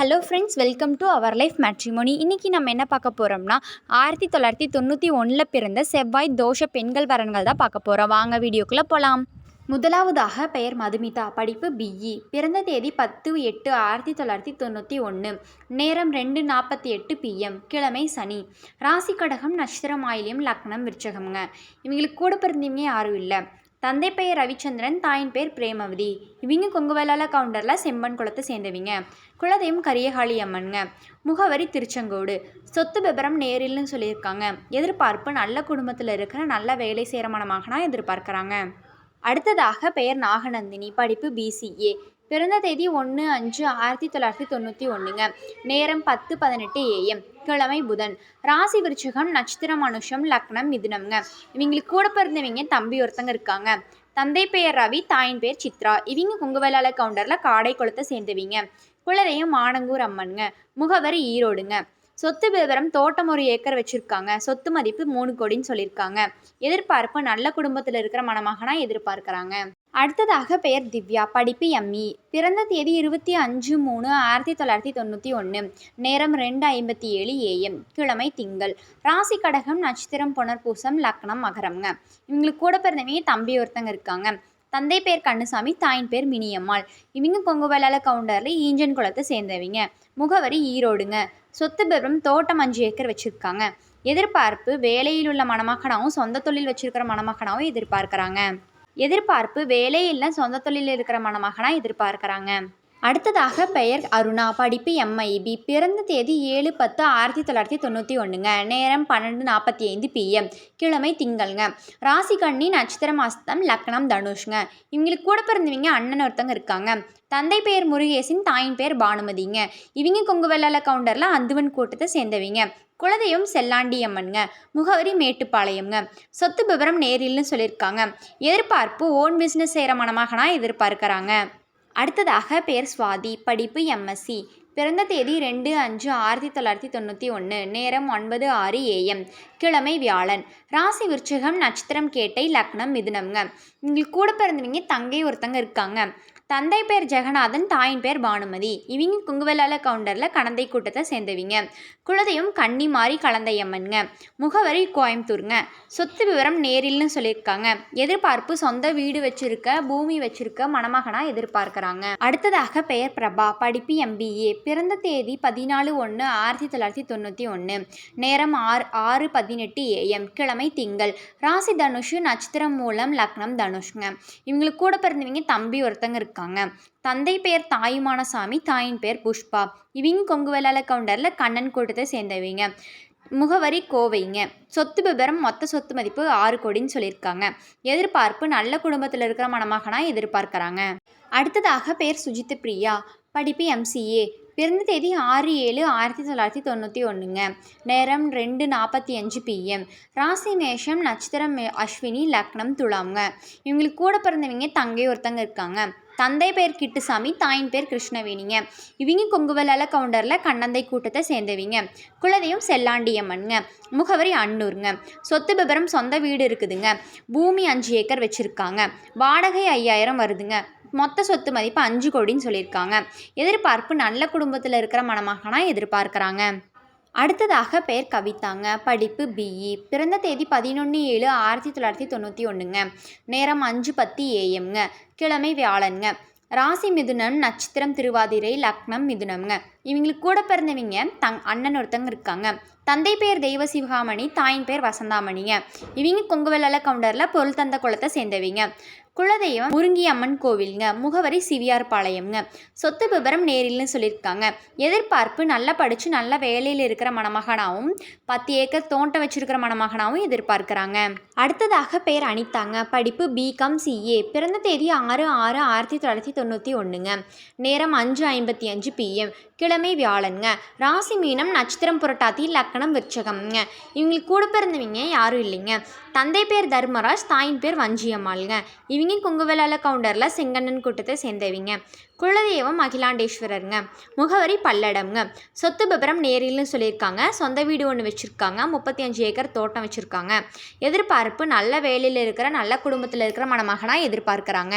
Hello friends welcome to our life matrimony இன்றைக்கி நம்ம என்ன பார்க்க போகிறோம்னா ஆயிரத்தி தொள்ளாயிரத்தி தொண்ணூற்றி ஒன்றில் பிறந்த செவ்வாய் தோஷ பெண்கள் வரன்கள் தான் பார்க்க போகிறோம் வாங்க வீடியோக்குள்ளே போகலாம் முதலாவதாக பெயர் மதுமிதா படிப்பு பிஇ பிறந்த தேதி பத்து எட்டு ஆயிரத்தி தொள்ளாயிரத்தி தொண்ணூற்றி ஒன்று நேரம் ரெண்டு நாற்பத்தி எட்டு பிஎம் கிழமை சனி. ராசி கடகம் நட்சத்திரம் ஆயிலியம் லக்னம் விருச்சகம்ங்க. இவங்களுக்கு கூட பிறந்தவங்க யாரும் இல்லை. தந்தை பெயர் ரவிச்சந்திரன் தாயின் பேர் பிரேமவதி. இவங்க கொங்குவேலால கவுண்டரில் செம்பன் குளத்தை சேர்ந்தவிங்க. குலதெய்வம் கரியகாளி அம்மனுங்க முகவரி திருச்செங்கோடு. சொத்து விபரம் நேரில்னு சொல்லியிருக்காங்க. எதிர்பார்ப்பு நல்ல குடும்பத்தில் இருக்கிற நல்ல வேலை சேர மணமகனா எதிர்பார்க்குறாங்க. அடுத்ததாக பெயர் நாகநந்தினி படிப்பு பிசிஏ பிறந்த தேதி ஒன்று அஞ்சு ஆயிரத்தி தொள்ளாயிரத்தி தொண்ணூற்றி ஒன்றுங்க நேரம் பத்து பதினெட்டு ஏஎம் கிழமை புதன். ராசி விருச்சகம் நட்சத்திரம் மனுஷம் லக்னம் மிதுனம்ங்க. இவங்களுக்கு கூட பிறந்தவங்க தம்பி ஒருத்தங்க இருக்காங்க. தந்தை பெயர் ரவி தாயின் பேர் சித்ரா. இவங்க குங்குவேலால கவுண்டரில் காடை குளத்தை சேர்ந்தவங்க. குலரையும் மானங்கூர் அம்மனுங்க. முகவரி ஈரோடுங்க. சொத்து விவரம் தோட்டம் ஒரு ஏக்கர் வச்சுருக்காங்க. சொத்து மதிப்பு மூணு கோடின்னு சொல்லியிருக்காங்க. எதிர்பார்ப்பு நல்ல குடும்பத்தில் இருக்கிற மணமகனாக எதிர்பார்க்குறாங்க. அடுத்ததாக பெயர் திவ்யா. படிப்பு எம்இ பிறந்த தேதி இருபத்தி அஞ்சு மூணு ஆயிரத்தி தொள்ளாயிரத்தி தொண்ணூற்றி ஒன்று நேரம் ரெண்டு ஐம்பத்தி ஏழு ஏஎம் கிழமை திங்கள். ராசி கடகம் நட்சத்திரம் புனர்பூசம் லக்னம் மகரம்ங்க. இவங்களுக்கு கூட பிறந்தவங்க தம்பி ஒருத்தங்க இருக்காங்க. தந்தை பேர் கண்ணுசாமி தாயின் பேர் மினியம்மாள். இவங்க கொங்குவேலால கவுண்டரில் ஈஞ்சன் குளத்தை சேர்ந்தவங்க. முகவரி ஈரோடுங்க. சொத்து பெறும் தோட்டம் அஞ்சு ஏக்கர் வச்சுருக்காங்க. எதிர்பார்ப்பு வேலையில் உள்ள மணமகனாவும் சொந்த தொழில் வச்சுருக்கிற மணமகனாவும் எதிர்பார்க்குறாங்க. எதிர்பார்ப்பு வேலை இல்லை சொந்த தொழில் இருக்கிற மணமகனாக எதிர்பார்க்குறாங்க. அடுத்ததாக பெயர் அருணா. படிப்பு எம்ஐபி பிறந்த தேதி ஏழு பத்து ஆயிரத்தி தொள்ளாயிரத்தி தொண்ணூற்றி ஒன்றுங்க நேரம் பன்னெண்டு நாற்பத்தி ஐந்து பிஎம் கிழமை திங்கள்ங்க. ராசி கண்ணி நட்சத்திரம் மாஸ்தம் லக்னம் தனுஷ்ங்க. இவங்களுக்கு கூட பிறந்தவங்க அண்ணன் ஒருத்தங்க இருக்காங்க. தந்தை பெயர் முருகேசின் தாயின் பேர் பானுமதிங்க. இவங்க கொங்கு கவுண்டரில் அந்துவன் கூட்டத்தை சேர்ந்தவங்க. குலதெய்வம் செல்லாண்டி அம்மனுங்க. முகவரி மேட்டுப்பாளையம்ங்க. சொத்து விவரம் நேரில்னு சொல்லியிருக்காங்க. எதிர்பார்ப்பு ஓன் பிஸ்னஸ் செய்கிற மணமகனா எதிர்பார்க்குறாங்க. அடுத்ததாக பெயர் சுவாதி படிப்பு எம்எஸ்சி பிறந்த தேதி ரெண்டு அஞ்சு ஆயிரத்தி தொள்ளாயிரத்தி தொண்ணூற்றி ஒன்று நேரம் ஒன்பது ஆறு ஏஎம் கிழமை வியாழன். ராசி விருச்சிகம் நட்சத்திரம் கேட்டை லக்னம் மிதுனம்ங்க. உங்களுக்கு கூட பிறந்தவங்க தங்கை ஒருத்தங்க இருக்காங்க. தந்தை பேர் ஜெகநாதன் தாயின் பேர் பானுமதி. இவங்க குங்குவலால கவுண்டரில் கணந்தை கூட்டத்தை சேர்ந்தவிங்க. குலதெய்வம் கன்னி மாறி கலந்தையம்மனுங்க. முகவரி கோயம்புத்தூருங்க. சொத்து விவரம் நேரில்னு சொல்லியிருக்காங்க. எதிர்பார்ப்பு சொந்த வீடு வச்சிருக்க பூமி வச்சிருக்க மணமகனாக எதிர்பார்க்குறாங்க. அடுத்ததாக பெயர் பிரபா. படிப்பு எம்பிஏ பிறந்த தேதி பதினாலு ஒன்று ஆயிரத்தி தொள்ளாயிரத்தி தொண்ணூற்றி ஒன்று நேரம் ஆறு ஆறு பதினெட்டு ஏஎம் கிழமை திங்கள். ராசி தனுஷு நட்சத்திரம் மூலம் லக்னம் தனுஷ்ங்க. இவங்களுக்கு கூட பிறந்தவங்க தம்பி ஒருத்தங்க இருக்காங்க. தந்தை பேர் தாயுமானசாமி தாயின் பேர் புஷ்பா. இவங்க கொங்கு கவுண்டரில் கண்ணன் கூட்டத்தை சேர்ந்தவங்க. முகவரி கோவைங்க. சொத்து விபரம் மொத்த சொத்து மதிப்பு ஆறு கோடின்னு சொல்லியிருக்காங்க. எதிர்பார்ப்பு நல்ல குடும்பத்தில் இருக்கிற மணமகனா எதிர்பார்க்குறாங்க. அடுத்ததாக பேர் சுஜித் பிரியா. படிப்பு எம்சிஏ பிறந்த தேதி ஆறு ஏழு ஆயிரத்தி தொள்ளாயிரத்தி தொண்ணூற்றி ஒன்றுங்க நேரம் ரெண்டு நாற்பத்தி அஞ்சு பிஎம் ராசி மேஷம் நட்சத்திரம் அஸ்வினி லக்னம் துலாம்ங்க இவங்களுக்கு கூட பிறந்தவங்க தங்கை ஒருத்தங்க இருக்காங்க. தந்தை பேர் கிட்டுசாமி தாயின் பேர் கிருஷ்ணவேணிங்க. இவங்க கொங்குவலால கவுண்டரில் கண்ணந்தை கூட்டத்தை சேர்ந்தவிங்க. குலதெய்வம் செல்லாண்டியம்மனுங்க. முகவரி அன்னூருங்க. சொத்து விபரம் சொந்த வீடு இருக்குதுங்க. பூமி அஞ்சு ஏக்கர் வச்சுருக்காங்க. வாடகை ஐயாயிரம் வருதுங்க. மொத்த சொத்து மதிப்பு அஞ்சு கோடின்னு சொல்லியிருக்காங்க. எதிர்பார்ப்பு நல்ல குடும்பத்தில் இருக்கிற மணமகனாக எதிர்பார்க்குறாங்க. அடுத்ததாக பெயர் கவிதாங்க. படிப்பு பிஇ பிறந்த தேதி பதினொன்று ஏழு ஆயிரத்தி தொள்ளாயிரத்தி தொண்ணூற்றி ஒன்றுங்க நேரம் அஞ்சு பத்து ஏஎம்ங்க கிழமை வியாழனுங்க. ராசி மிதுனம் நட்சத்திரம் திருவாதிரை லக்னம் மிதுனம்ங்க. இவங்களுக்கு கூட பிறந்தவங்க தங் அண்ணன் ஒருத்தங்க இருக்காங்க. தந்தை பேர் தெய்வ சிவகாமணி தாயின் பேர் வசந்தாமணிங்க. இவங்க கொங்குவெல்லால கவுண்டரில் பொருள் தந்த குளத்தை சேர்ந்தவங்க. குலதெய்வம் முருங்கி அம்மன் கோவிலுங்க. முகவரி சிவியார் பாளையம்ங்க சொத்து விபரம் நேரில்னு சொல்லியிருக்காங்க. எதிர்பார்ப்பு நல்லா படித்து நல்ல வேலையில் இருக்கிற மணமகனாகவும் பத்து ஏக்கர் தோட்டம் வச்சிருக்கிற மணமகனாகவும் எதிர்பார்க்குறாங்க. அடுத்ததாக பேர் அனிதாங்க. படிப்பு பிகாம் சிஏ பிறந்த தேதி ஆறு ஆறு ஆயிரத்தி தொள்ளாயிரத்தி தொண்ணூற்றி ஒன்றுங்க நேரம் அஞ்சு ஐம்பத்தி அஞ்சு பிஎம் கிழமை வியாழனுங்க. ராசி மீனம் நட்சத்திரம் புரட்டாத்தி லக்கணம் விருச்சகம்ங்க. இவங்களுக்கு கூட பிறந்தவங்க யாரும் இல்லைங்க. தந்தை பேர் தர்மராஜ் தாயின் பேர் வஞ்சியம்மாளுங்க. இவங்க குங்குவலால கவுண்டரில் செங்கண்ணன் கூட்டத்தை சேர்ந்தவங்க. குலதெய்வம் அகிலாண்டேஸ்வரருங்க. முகவரி பல்லடம்ங்க. சொத்து விபரம் நேரில்னு சொல்லியிருக்காங்க. சொந்த வீடு ஒன்று வச்சுருக்காங்க. முப்பத்தி அஞ்சு ஏக்கர் தோட்டம் வச்சுருக்காங்க. எதிர்பார்ப்பு நல்ல வேலையில் இருக்கிற நல்ல குடும்பத்தில் இருக்கிற மணமகனாக எதிர்பார்க்குறாங்க.